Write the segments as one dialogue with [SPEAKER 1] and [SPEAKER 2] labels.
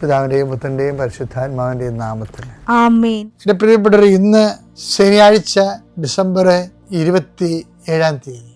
[SPEAKER 1] പിതാവിന്റെയും പുത്രന്റെയും പരിശുദ്ധാത്മാവിന്റെയും നാമത്തിൽ. എന്റെ പ്രിയപ്പെട്ടവർ ഇന്ന് ശനിയാഴ്ച ഡിസംബർ ഇരുപത്തി ഏഴാം തീയതി.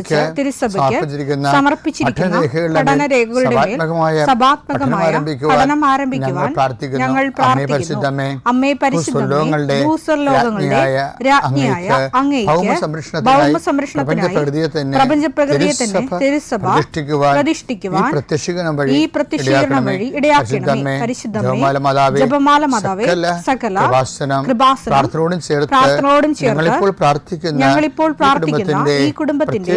[SPEAKER 2] കുറിച്ച് തിരുസഭയ്ക്ക്
[SPEAKER 1] സമർപ്പിച്ചിരിക്കുന്ന
[SPEAKER 2] പഠന
[SPEAKER 1] രേഖകളുടെ മേൽ സഭാത്മകമായ
[SPEAKER 2] സഭാത്മകമായ
[SPEAKER 1] പഠനം ആരംഭിക്കുവാൻ ഞങ്ങൾ പ്രാർത്ഥിക്കുന്നു. അമ്മേ പരിശുദ്ധമേ, ഭൂസ്വർലോകങ്ങളുടെ രാജ്ഞിയായ അങ്ങേക്ക് തന്നെ
[SPEAKER 2] പ്രപഞ്ചപ്രകൃതിയെ
[SPEAKER 1] തിരുസഭ
[SPEAKER 2] തിരുസഭ
[SPEAKER 1] പ്രതിഷ്ഠിക്കുവാൻ
[SPEAKER 2] പ്രതിഷ്ഠിക്കുവാൻ
[SPEAKER 1] ഈ പ്രത്യക്ഷീകരണം വഴി
[SPEAKER 2] ഈ പ്രത്യക്ഷീകരണം വഴി ഇടയാക്കണമേ. പരിശുദ്ധമേ
[SPEAKER 1] ജപമാല മാതാവേ സകല
[SPEAKER 2] സകല
[SPEAKER 1] കൃപാസനം
[SPEAKER 2] കൃപാസനം
[SPEAKER 1] പ്രാർത്ഥനയോടും ചേർത്ത്
[SPEAKER 2] പ്രാർത്ഥനയോടും ചേർത്ത്
[SPEAKER 1] ഞങ്ങളിപ്പോൾ പ്രാർത്ഥിക്കുന്ന ഈ കുടുംബത്തിന്റെ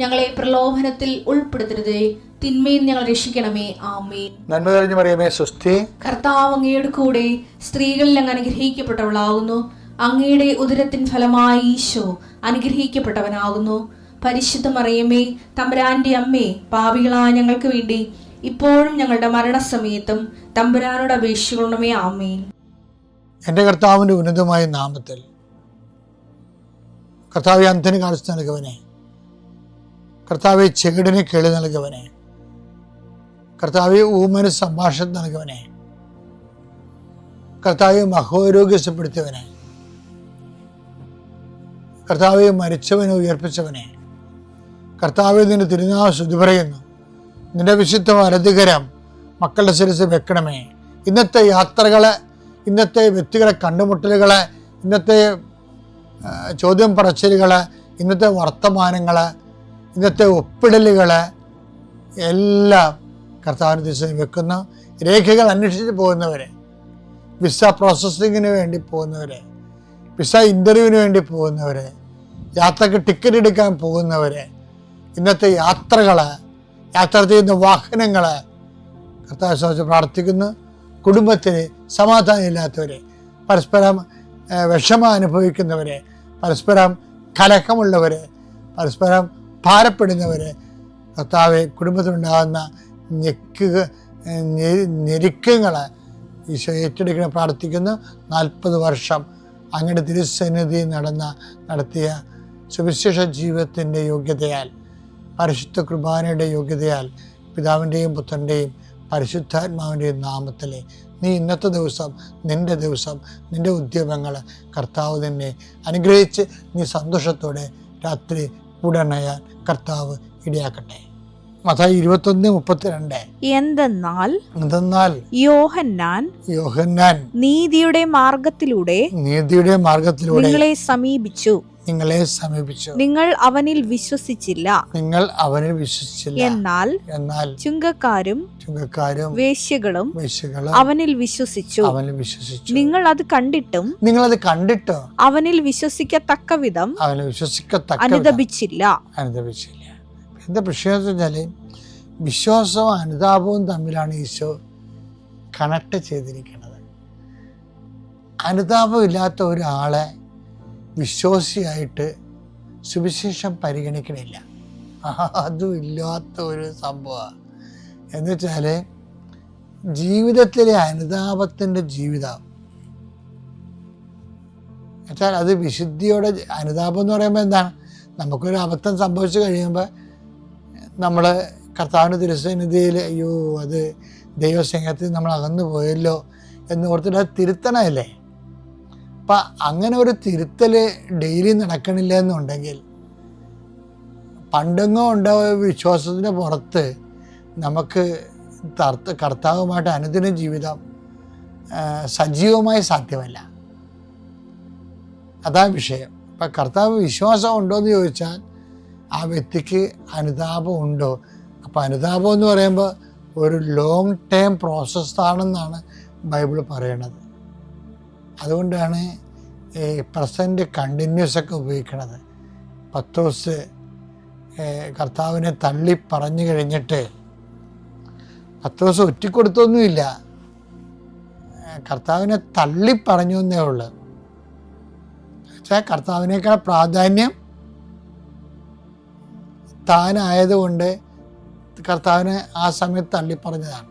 [SPEAKER 3] ഞങ്ങളെ പ്രലോഭനത്തിൽ ഉൾപ്പെടുത്തരുതേ. തിന്മയിൽ ഞങ്ങൾ രക്ഷിക്കണമേ. ആമേ
[SPEAKER 1] നന്മ തെളിഞ്ഞു പറയുമേ സ്വസ്തി.
[SPEAKER 3] കർത്താവ് അങ്ങയുടെ കൂടെ സ്ത്രീകളിൽ അങ്ങ് അനുഗ്രഹിക്കപ്പെട്ടവളാകുന്നു. അങ്ങയുടെ ഉദരത്തിൻ ഫലമായി ഈശോ അനുഗ്രഹിക്കപ്പെട്ടവനാകുന്നു. പരിശുദ്ധ മറിയമേ തമ്പുരാന്റെ അമ്മേ പാപികളായ ഞങ്ങൾക്ക് വേണ്ടി ഇപ്പോഴും ഞങ്ങളുടെ മരണസമയത്തും തമ്പുരാനോട് അപേക്ഷിക്കണമേ. ആമേൻ.
[SPEAKER 1] എന്റെ കർത്താവിന്റെ ഉന്നതമായ നാമത്തിൽ. കർത്താവ് അന്ധന് കാണിച്ചു നൽകുവനെ. കർത്താവെ ചെകിടിന് കേളി നൽകവനെ. കർത്താവെ ഊമന് സംഭാഷണം നൽകവനെ. കർത്താവെ മഹോരോഗ്യസപ്പെടുത്തിയവനെ. കർത്താവെ മരിച്ചവനെ ഉയർപ്പിച്ചവനെ. കർത്താവെ നിന്റെ തിരുനാൾ ശുദ്ധി പറയുന്നു നിന്റെ വിശുദ്ധ വലതുകരം മക്കളുടെ ശിരസ് വെക്കണമേ. ഇന്നത്തെ യാത്രകളെ ഇന്നത്തെ വ്യക്തികളെ കണ്ടുമുട്ടലുകളെ ഇന്നത്തെ ചോദ്യം പറച്ചിലുകൾ ഇന്നത്തെ വർത്തമാനങ്ങൾ ഇന്നത്തെ ഒപ്പിടലുകൾ എല്ലാം കർത്താവിന് ദിവസം വെക്കുന്ന രേഖകൾ അന്വേഷിച്ച് പോകുന്നവരെ വിസ പ്രോസസ്സിങ്ങിന് വേണ്ടി പോകുന്നവരെ വിസ ഇന്റർവ്യൂവിന് വേണ്ടി പോകുന്നവരെ യാത്രയ്ക്ക് ടിക്കറ്റ് എടുക്കാൻ പോകുന്നവരെ ഇന്നത്തെ യാത്രകൾ യാത്ര ചെയ്യുന്ന വാഹനങ്ങൾ കർത്താവ് ശ്രമിച്ച് പ്രാർത്ഥിക്കുന്നു. കുടുംബത്തിന് സമാധാനം ഇല്ലാത്തവരെ പരസ്പരം വിഷമം അനുഭവിക്കുന്നവരെ പരസ്പരം കലഹമുള്ളവരെ പരസ്പരം ഭാരപ്പെടുന്നവരെ കർത്താവെ കുടുംബത്തിലുണ്ടാകുന്ന ഞെക്കുക ഞെരുക്കങ്ങൾ ഈശോ ഏറ്റെടുക്കണം. പ്രാർത്ഥിക്കുന്നു. നാൽപ്പത് വർഷം അങ്ങയുടെ തിരുസന്നിധി നടന്ന നടത്തിയ സുവിശേഷ ജീവിതത്തിന്റെ യോഗ്യതയാൽ പരിശുദ്ധ കുർബാനയുടെ യോഗ്യതയാൽ പിതാവിന്റെയും പുത്രന്റെയും പരിശുദ്ധാത്മാവിന്റെയും നാമത്തിൽ നീ ഇന്നത്തെ ദിവസം നിന്റെ ദിവസം നിന്റെ ഉദ്യമങ്ങൾ കർത്താവ് തന്നെ അനുഗ്രഹിച്ച് നീ സന്തോഷത്തോടെ രാത്രി ഉടനയാൻ കർത്താവ് ഇടയാക്കട്ടെ. മതായി ഇരുപത്തൊന്ന് മുപ്പത്തിരണ്ട്.
[SPEAKER 2] എന്തെന്നാൽ
[SPEAKER 1] എന്തെന്നാൽ
[SPEAKER 2] യോഹന്നാൻ
[SPEAKER 1] യോഹന്നാൻ
[SPEAKER 2] നീതിയുടെ മാർഗത്തിലൂടെ
[SPEAKER 1] നീതിയുടെ മാർഗത്തിലൂടെ
[SPEAKER 2] നിങ്ങളെ സമീപിച്ചു.
[SPEAKER 1] നിങ്ങളെ സമീപിച്ചു.
[SPEAKER 2] നിങ്ങൾ അവനിൽ വിശ്വസിച്ചില്ല.
[SPEAKER 1] നിങ്ങൾ അവനിൽ വിശ്വസിച്ചില്ല.
[SPEAKER 2] എന്നാൽ
[SPEAKER 1] എന്നാൽ
[SPEAKER 2] ചുങ്കക്കാരും
[SPEAKER 1] ചുങ്കക്കാരും
[SPEAKER 2] വേശ്യകളും
[SPEAKER 1] വേശ്യകളും
[SPEAKER 2] അവനിൽ വിശ്വസിച്ചു.
[SPEAKER 1] അവനിൽ വിശ്വസിച്ചു.
[SPEAKER 2] നിങ്ങൾ അത് കണ്ടിട്ടും
[SPEAKER 1] നിങ്ങൾ അത് കണ്ടിട്ടോ
[SPEAKER 2] അവനിൽ വിശ്വസിക്കത്തക്ക വിധം
[SPEAKER 1] അവനെ വിശ്വസിക്കത്തക്ക
[SPEAKER 2] അനുദപിച്ചില്ല.
[SPEAKER 1] അനുദപിച്ചില്ല. എന്താ പ്രശ്നം എന്ന് വെച്ചാൽ വിശ്വാസവും അനുതാപവും തമ്മിലാണ് ഈശോ കണക്ട് ചെയ്തിരിക്കുന്നത്. അനുതാപം ഇല്ലാത്ത ഒരാളെ വിശ്വാസിയായിട്ട് സുവിശേഷം പരിഗണിക്കണില്ല. അതും ഇല്ലാത്ത ഒരു സംഭവമാണ്. എന്ന് വെച്ചാൽ ജീവിതത്തിലെ അനുതാപത്തിന്റെ ജീവിതം. എന്നുവെച്ചാൽ അത് വിശുദ്ധിയോടെ അനുതാപം എന്ന് പറയുമ്പോൾ എന്താണ്? നമുക്കൊരു അബദ്ധം സംഭവിച്ചു കഴിയുമ്പോൾ നമ്മൾ കർത്താവിന്റെ തിരുസന്നിധിയിൽ അയ്യോ അത് ദൈവസ്നേഹത്തിൽ നമ്മൾ അകന്നു പോയല്ലോ എന്ന് ഓർത്തിട്ട് അത് തിരുത്തണമല്ലേ? അപ്പം അങ്ങനെ ഒരു തിരുത്തൽ ഡെയിലി നടക്കണില്ല എന്നുണ്ടെങ്കിൽ പണ്ടെങ്ങോ ഉണ്ടായ വിശ്വാസത്തിന്റെ പുറത്ത് നമുക്ക് തർത്ത കർത്താവുമായിട്ട് അനുദിന ജീവിതം സജീവമായി സാധ്യമല്ല. അതാ വിഷയം. അപ്പം കർത്താവ് വിശ്വാസം ഉണ്ടോ എന്ന് ചോദിച്ചാൽ ആ വ്യക്തിക്ക് അനുതാപം ഉണ്ടോ? അപ്പോൾ അനുതാപം എന്ന് പറയുമ്പോൾ ഒരു ലോങ് ടേം പ്രോസസ്സാണെന്നാണ് ബൈബിൾ പറയണത്. അതുകൊണ്ടാണ് ഈ പ്രസന്റ് കണ്ടിന്യൂസ് ഒക്കെ ഉപയോഗിക്കണത്. പത്തോസ് കർത്താവിനെ തള്ളി പറഞ്ഞു കഴിഞ്ഞിട്ട് പത്തോസ് ഒറ്റിക്കൊടുത്തൊന്നുമില്ല. കൊടുത്തൊന്നുമില്ല കർത്താവിനെ തള്ളി പറഞ്ഞു എന്നേ ഉള്ളൂ. പക്ഷേ കർത്താവിനേക്കാൾ പ്രാധാന്യം താനായതുകൊണ്ട് കർത്താവിനെ ആ സമയത്ത് തള്ളി തള്ളിപ്പറഞ്ഞതാണ്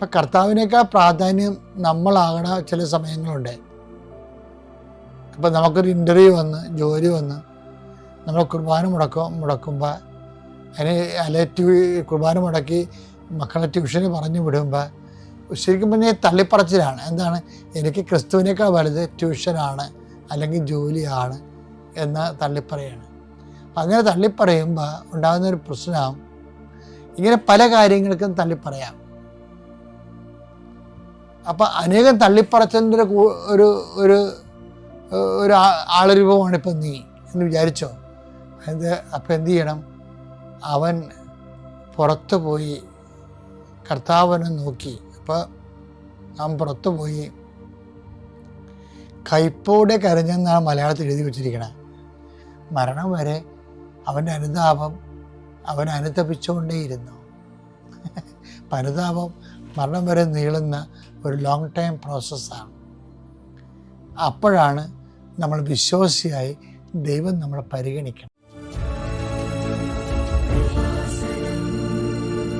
[SPEAKER 1] അപ്പം കർത്താവിനേക്കാൾ പ്രാധാന്യം നമ്മളാകണ ചില സമയങ്ങളുണ്ട്. അപ്പം നമുക്കൊരു ഇന്റർവ്യൂ വന്ന് ജോലി വന്ന് നമ്മൾ കുർബാന മുടക്കും മുടക്കുമ്പോൾ അതിന് അല്ലെ ട്യൂ കുർബാന മുടക്കി മക്കളെ ട്യൂഷന് പറഞ്ഞു വിടുമ്പോൾ ശരിക്കും പറഞ്ഞാൽ തള്ളിപ്പറച്ചിലാണ്. എന്താണ്? എനിക്ക് ക്രിസ്തുവിനേക്കാൾ വലുത് ട്യൂഷനാണ് അല്ലെങ്കിൽ ജോലിയാണ് എന്ന് തള്ളിപ്പറയാണ്. അങ്ങനെ തള്ളിപ്പറയുമ്പോൾ ഉണ്ടാകുന്ന ഒരു പ്രശ്നം ഇങ്ങനെ പല കാര്യങ്ങൾക്കും തള്ളിപ്പറയാം. അപ്പം അനേകം തള്ളിപ്പറച്ചതിന്റെ ഒരു ഒരു ഒരു ആളരൂപമാണ് ഇപ്പം നീ എന്ന് വിചാരിച്ചോ? അത് അപ്പം എന്ത് ചെയ്യണം? അവൻ പുറത്തു പോയി കർത്താവിനെ നോക്കി. അപ്പോൾ അവൻ പുറത്തു പോയി കൈപ്പോടെ കരഞ്ഞെന്നാണ് മലയാളത്തിൽ എഴുതി വെച്ചിരിക്കണേ. മരണം വരെ അവന്റെ അനുതാപം അവൻ അനുതപിച്ചുകൊണ്ടേയിരുന്നു. അപ്പം അനുതാപം മരണം വരെ നീളുന്ന ഒരു ലോങ് ടൈം പ്രോസസ്സാണ് അപ്പോഴാണ് നമ്മൾ വിശ്വാസിയായി ദൈവം നമ്മളെ പരിഗണിക്കണം.